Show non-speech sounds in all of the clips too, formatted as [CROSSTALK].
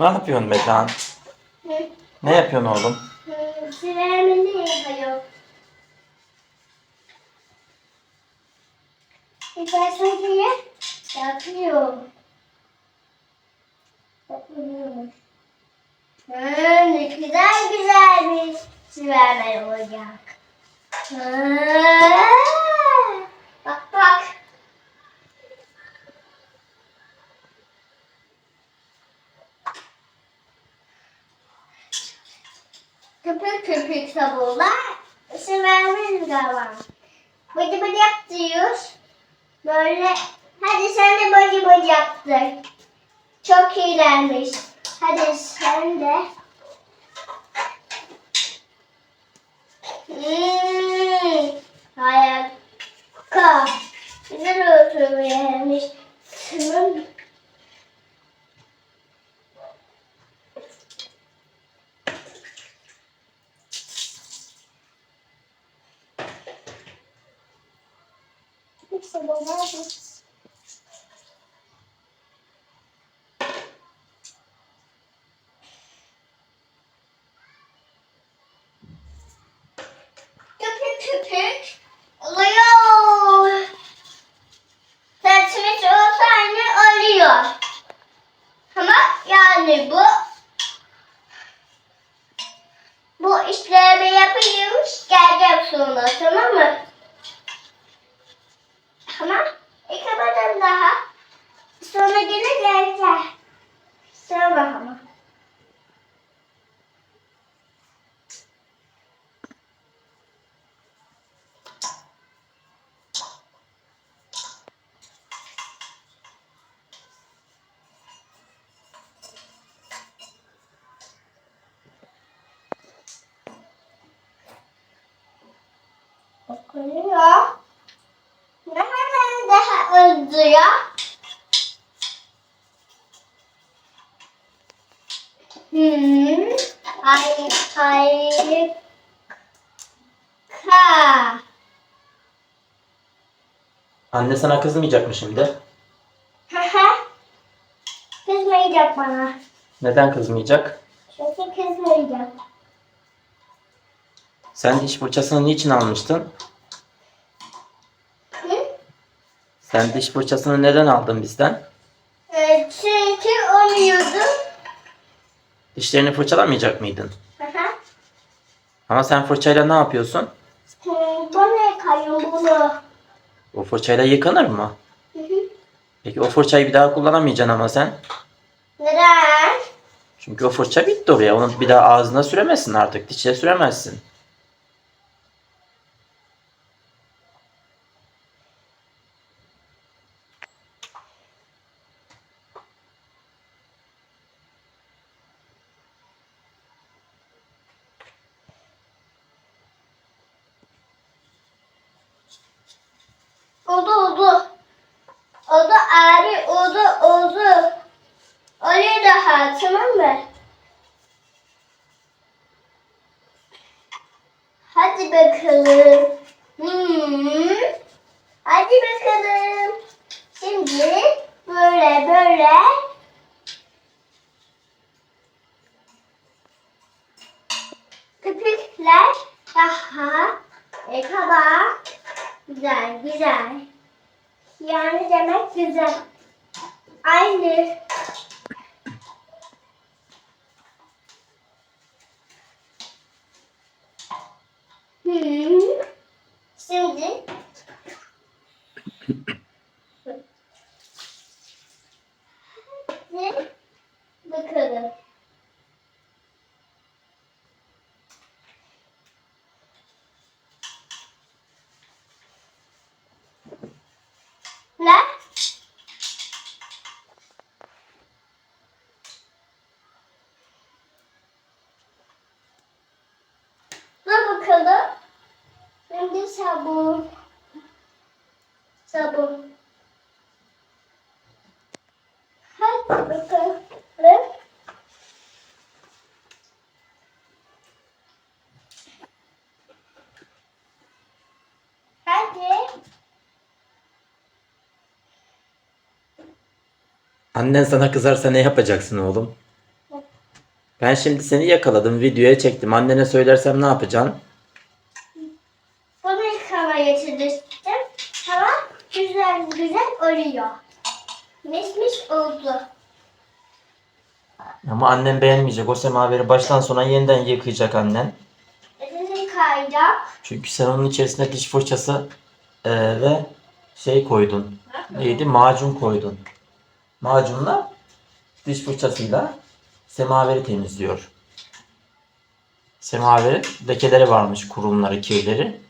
Ne yapıyorsun Metehan? Ne yapıyorsun oğlum? Hı, Süremi ne yapıyor? İper sanki yapıyor. Yapıyormuş. Hı, ne güzel güzel bir süremi olacak. Hı. Bak bak. Köpük köpük sabunlar isim vermeyiz galiba. Bıcı bıcı yap. Böyle hadi sen de bıcı bıcı yaptır. Çok iyilermiş. Hadi sen de. Hmm, harika. Güzel oturuyormuş. Tamam. Hiç sabun var mı? Okunuyor. Ne hemen daha öldürüyor. Hmm. Ay, harika. Anne sana kızmayacak mı şimdi? Haha. Kızmayacak bana. Neden kızmayacak? Çünkü kızmayacak. Sen diş fırçasını niçin almıştın? Hı? Sen diş fırçasını neden aldın bizden? Ee, çünkü onu yudum. Dişlerini fırçalamayacak mıydın? Haha. Ama sen fırçayla ne yapıyorsun? Hmm, Bana yıkayım bunu. O fırçayla yıkanır mı? Hı hı. Peki o fırçayı bir daha kullanamayacaksın ama sen. Neden? Çünkü o fırça bitti oraya. Onu bir daha ağzına süremezsin artık. Dişe süremezsin. Oldu oldu. Oldu abi oldu oldu. Oluyor daha tamam mı? Hadi bakalım. Hmm. Hadi bakalım. Şimdi böyle böyle. Köpükler daha e, kabak. Güzel güzel. Yani demek güzel. Aynı. Sabun. Sabun. Hadi bakalım. Hadi. Annen sana kızarsa ne yapacaksın oğlum? Ben şimdi seni yakaladım. Videoya çektim. Annene söylersem ne yapacaksın? Bunu yıkamaya çalıştım. Ama güzel güzel oluyor. Mis oldu. Ama annem beğenmeyecek. O semaveri baştan sona yeniden yıkayacak annen. Elini kayacak. Çünkü sen onun içerisine diş fırçası e, ve şey koydun. Neydi? Macun koydun. Macunla diş fırçasıyla semaveri temizliyor. Semaveri lekeleri varmış, kurumları, kirleri.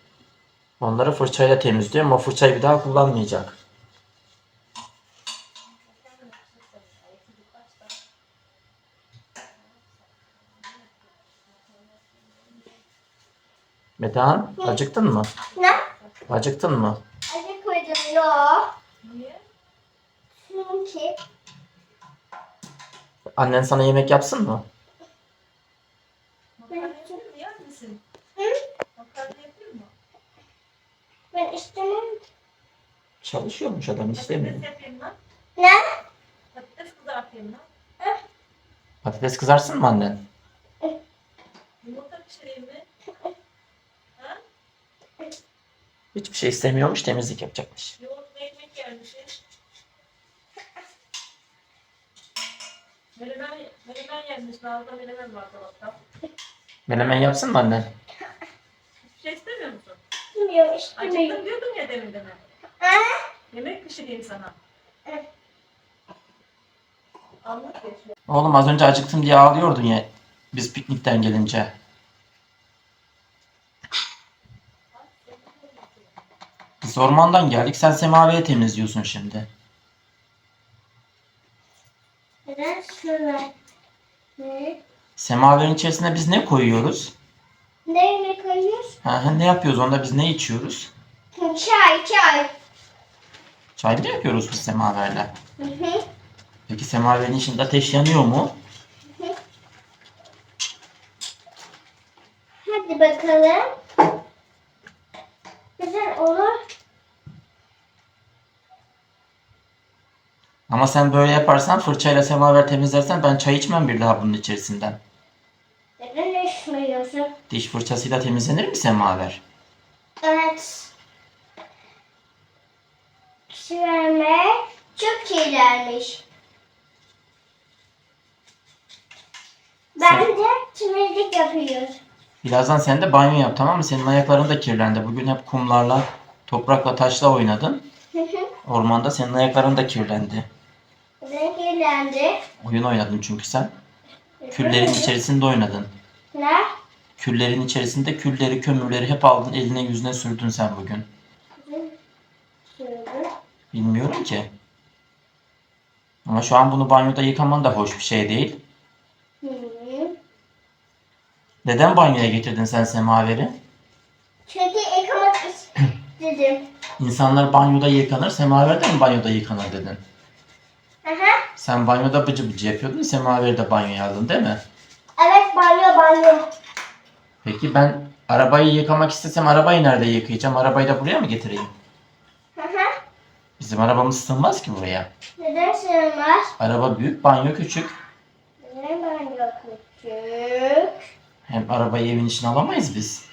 Onları fırçayla temizliyor ama fırçayı bir daha kullanmayacak. Metehan, acıktın mı? Ne? Acıktın mı? Acı koydum yok. Çünkü Annen sana yemek yapsın mı? ben, Yer misin? Hı? Makarna yapayım mı? Ben istemem. Çalışıyormuş adam istemiyor. Patates yapayım lan. Ne? Patates kızartayım lan. Patates kızarsın mı annen? Yumurta pişireyim mi? Ha? Hiçbir şey istemiyormuş temizlik yapacakmış. Yoğurtla ekmek yermişiz. Menemen, menemen yenmiş. Nazda menemen var dolapta. Menemen yapsın mı annen? Hiçbir şey istemiyor musun? Bilmiyorum istemiyorum. Acıktım diyordun ya demin deme. Ha? Yemek pişireyim sana. Evet. Anlat ya. Oğlum az önce acıktım diye ağlıyordun ya. Biz piknikten gelince. Biz ormandan geldik. Sen semaveri temizliyorsun şimdi. Neden şöyle? Ne? Semaverin içerisine biz ne koyuyoruz? Ne koyuyoruz? Ha, ha, ne yapıyoruz onda biz ne içiyoruz? Çay, çay. Çay mı yapıyoruz biz semaverle? Hı hı. Peki semaverin içinde ateş yanıyor mu? Hadi bakalım. Güzel olur. Ama sen böyle yaparsan fırçayla semaver temizlersen ben çay içmem bir daha bunun içerisinden. Diş fırçasıyla temizlenir mi semaver? Evet. Sürme çok kirlenmiş. Ben de temizlik yapıyoruz. Birazdan sen de banyo yap tamam mı? Senin ayakların da kirlendi. Bugün hep kumlarla, toprakla, taşla oynadın. Ormanda senin ayakların da kirlendi. Neden kirlendi? Oyun oynadın çünkü sen. Küllerin içerisinde oynadın. Ne? Küllerin içerisinde külleri, kömürleri hep aldın eline yüzüne sürdün sen bugün. Şöyle. Bilmiyorum ki. Ama şu an bunu banyoda yıkaman da hoş bir şey değil. Hı. Neden banyoya getirdin sen semaveri? Çünkü yıkamak [CLEARS THROAT] istedim. İnsanlar banyoda yıkanır, semaver de mi banyoda yıkanır dedin? Aha. Sen banyoda bıcı bıcı yapıyordun, semaveri de banyoya aldın değil mi? Evet banyo banyo. Peki ben arabayı yıkamak istesem arabayı nerede yıkayacağım? Arabayı da buraya mı getireyim? Bizim arabamız sığmaz ki buraya. Neden sığmaz? Araba büyük, banyo küçük. Neden banyo küçük? Hem arabayı evin içine alamayız biz.